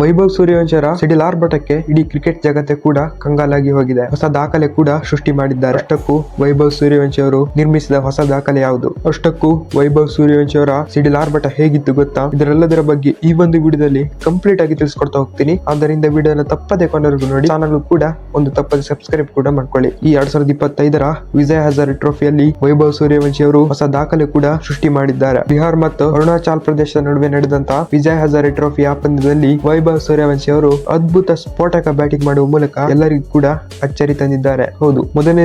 ವೈಭವ್ ಸೂರ್ಯವಂಶರ ಸಿಡಿಲ್ ಆರ್ಭಟಕ್ಕೆ ಇಡೀ ಕ್ರಿಕೆಟ್ ಜಗತ್ತೆ ಕೂಡ ಕಂಗಾಲಾಗಿ ಹೋಗಿದೆ. ಹೊಸ ದಾಖಲೆ ಕೂಡ ಸೃಷ್ಟಿ ಮಾಡಿದ್ದಾರೆ. ಅಷ್ಟಕ್ಕೂ ವೈಭವ್ ಸೂರ್ಯವಂಶಿ ಅವರು ನಿರ್ಮಿಸಿದ ಹೊಸ ದಾಖಲೆ ಯಾವುದು? ಅಷ್ಟಕ್ಕೂ ವೈಭವ್ ಸೂರ್ಯವಂಶಿ ಅವರ ಸಿಡಿಲ್ ಆರ್ಭಟ ಹೇಗಿತ್ತು ಗೊತ್ತಾ? ಇದರೆಲ್ಲದರ ಬಗ್ಗೆ ಈ ಒಂದು ವಿಡಿಯೋದಲ್ಲಿ ಕಂಪ್ಲೀಟ್ ಆಗಿ ತಿಳಿಸ್ಕೊಡ್ತಾ ಹೋಗ್ತೀನಿ. ಆದ್ದರಿಂದ ವಿಡಿಯೋನ ತಪ್ಪದೆ ಕೊನೆವರೆಗೂ ನೋಡಿ. ಚಾನಲ್ ಕೂಡ ಒಂದು ತಪ್ಪದೆ ಸಬ್ಸ್ಕ್ರೈಬ್ ಕೂಡ ಮಾಡ್ಕೊಳ್ಳಿ. ಈ ಎರಡ್ ಸಾವಿರದ ಇಪ್ಪತ್ತೈದರ ವಿಜಯ ಹಜಾರೆ ಟ್ರೋಫಿಯಲ್ಲಿ ವೈಭವ್ ಸೂರ್ಯವಂಶಿ ಅವರು ಹೊಸ ದಾಖಲೆ ಕೂಡ ಸೃಷ್ಟಿ ಮಾಡಿದ್ದಾರೆ. ಬಿಹಾರ್ ಮತ್ತು ಅರುಣಾಚಲ್ ಪ್ರದೇಶದ ನಡುವೆ ನಡೆದಂತ ವಿಜಯ್ ಹಜಾರೆ ಟ್ರೋಫಿ ಆ ಪಂದ್ಯದಲ್ಲಿ ವೈಭವ್ ಸೂರ್ಯವಂಶಿ ಅವರು ಅದ್ಭುತ ಸ್ಫೋಟಕ ಬ್ಯಾಟಿಂಗ್ ಮಾಡುವ ಮೂಲಕ ಎಲ್ಲರಿಗೂ ಕೂಡ ಅಚ್ಚರಿ ತಂದಿದ್ದಾರೆ. ಹೌದು, ಮೊದಲನೇ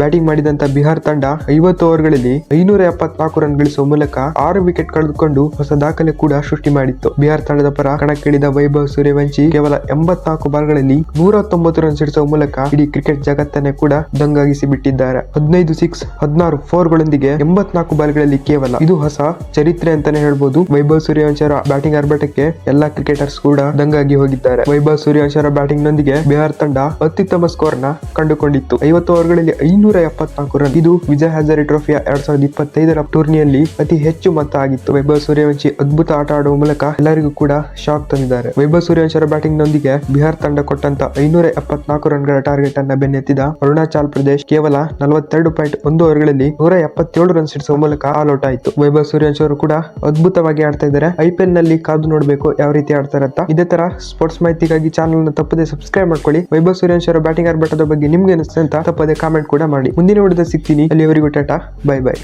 ಬ್ಯಾಟಿಂಗ್ ಮಾಡಿದಂತ ಬಿಹಾರ್ ತಂಡ ಐವತ್ತು ಓವರ್ಗಳಲ್ಲಿ ಐನೂರ ಎಪ್ಪತ್ನಾಲ್ಕು ರನ್ ಗಳಿಸುವ ಮೂಲಕ ಆರು ವಿಕೆಟ್ ಕಳೆದುಕೊಂಡು ಹೊಸ ದಾಖಲೆ ಕೂಡ ಸೃಷ್ಟಿ ಮಾಡಿತ್ತು. ಬಿಹಾರ್ ತಂಡದ ಪರ ಕಣಕ್ಕಿಳಿದ ವೈಭವ್ ಸೂರ್ಯವಂಶಿ ಕೇವಲ ಎಂಬತ್ನಾಲ್ಕು ಬಾಲ್ಗಳಲ್ಲಿ ನೂರ ತೊಂಬತ್ತು ರನ್ ಸಿಡಿಸುವ ಮೂಲಕ ಇಡೀ ಕ್ರಿಕೆಟ್ ಜಗತ್ತನ್ನೇ ಕೂಡ ದಂಗಾಗಿಸಿ ಬಿಟ್ಟಿದ್ದಾರೆ ಹದಿನೈದು ಸಿಕ್ಸ್, ಹದಿನಾರು ಫೋರ್ ಗಳೊಂದಿಗೆ ಎಂಬತ್ನಾಲ್ಕು ಬಾಲ್ಗಳಲ್ಲಿ ಕೇವಲ ಇದು ಹೊಸ ಚರಿತ್ರೆ ಅಂತಾನೆ ಹೇಳ್ಬೋದು. ವೈಭವ್ ಸೂರ್ಯವಂಶಿ ಅವರ ಬ್ಯಾಟಿಂಗ್ ಆರ್ಭಟಕ್ಕೆ ಎಲ್ಲಾ ಕ್ರಿಕೆಟರ್ಸ್ ಕೂಡ ದಂಗಾಗಿ ಹೋಗಿದ್ದಾರೆ. ವೈಭವ್ ಸೂರ್ಯವಂಶರ ಬ್ಯಾಟಿಂಗ್ ನೊಂದಿಗೆ ಬಿಹಾರ್ ತಂಡ ಅತ್ಯುತ್ತಮ ಸ್ಕೋರ್ನ ಕಂಡುಕೊಂಡಿತ್ತು. ಐವತ್ತು ಓವರ್ಗಳಲ್ಲಿ ಐನೂರ ಎಪ್ಪತ್ನಾಲ್ಕು ರನ್. ಇದು ವಿಜಯ್ ಹಜಾರಿ ಟ್ರೋಫಿಯ ಎರಡ್ ಸಾವಿರದ ಇಪ್ಪತ್ತೈದರ ಟೂರ್ನಿಯಲ್ಲಿ ಅತಿ ಹೆಚ್ಚು ಮೊತ್ತ ಆಗಿತ್ತು. ವೈಭವ್ ಸೂರ್ಯವಂಶಿ ಅದ್ಭುತ ಆಟ ಆಡುವ ಮೂಲಕ ಎಲ್ಲರಿಗೂ ಕೂಡ ಶಾಕ್ ತಂದಿದ್ದಾರೆ. ವೈಭವ್ ಸೂರ್ಯಾಂಶರ ಬ್ಯಾಟಿಂಗ್ ನೊಂದಿಗೆ ಬಿಹಾರ್ ತಂಡ ಕೊಟ್ಟಂತ ಐನೂರ ಎಪ್ಪತ್ನಾಲ್ಕು ರನ್ಗಳ ಟಾರ್ಗೆಟ್ ಅನ್ನ ಬೆನ್ನೆತ್ತಿದ ಅರುಣಾಚಲ್ ಪ್ರದೇಶ್ ಕೇವಲ ನಲವತ್ತೆರಡು ಪಾಯಿಂಟ್ ಒಂದು ಓವರ್ಗಳಲ್ಲಿ ನೂರ ಎಪ್ಪತ್ತೇಳು ರನ್ ಸಿಡಿಸುವ ಮೂಲಕ ಆಲ್ ಔಟ್ ಆಯಿತು. ವೈಭವ್ ಸೂರ್ಯವಂಶಿ ಅವರು ಕೂಡ ಅದ್ಭುತವಾಗಿ ಆಡ್ತಾ ಇದ್ದಾರೆ. ಐಪಿಎಲ್ನಲ್ಲಿ ಕಾದು ನೋಡಬೇಕು ಯಾವ ರೀತಿ ಆಡ್ತಾರೆ ಅಂತ. ಇದೇ ತರ ಸ್ಪೋರ್ಟ್ಸ್ ಮಾಹಿತಿಗಾಗಿ ಚಾನಲ್ನ ತಪ್ಪದೆ ಸಬ್ಸ್ಕ್ರೈಬ್ ಮಾಡ್ಕೊಳ್ಳಿ. ವೈಭವ್ ಸೂರ್ಯವಂಶಿ ಅವರ ಬ್ಯಾಟಿಂಗ್ ಆರ್ಭಟದ ಬಗ್ಗೆ ನಿಮ್ಗೆ ಅನಿಸುತ್ತೆ ತಪ್ಪದೆ ಕಾಮೆಂಟ್ ಕೂಡ ಮಾಡಿ. ಮುಂದಿನ ವಿಡಿಯೋದಲ್ಲಿ ಸಿಗ್ತೀನಿ. ಅಲ್ಲಿವರೆಗೂ ಟಾಟಾ ಬೈ ಬೈ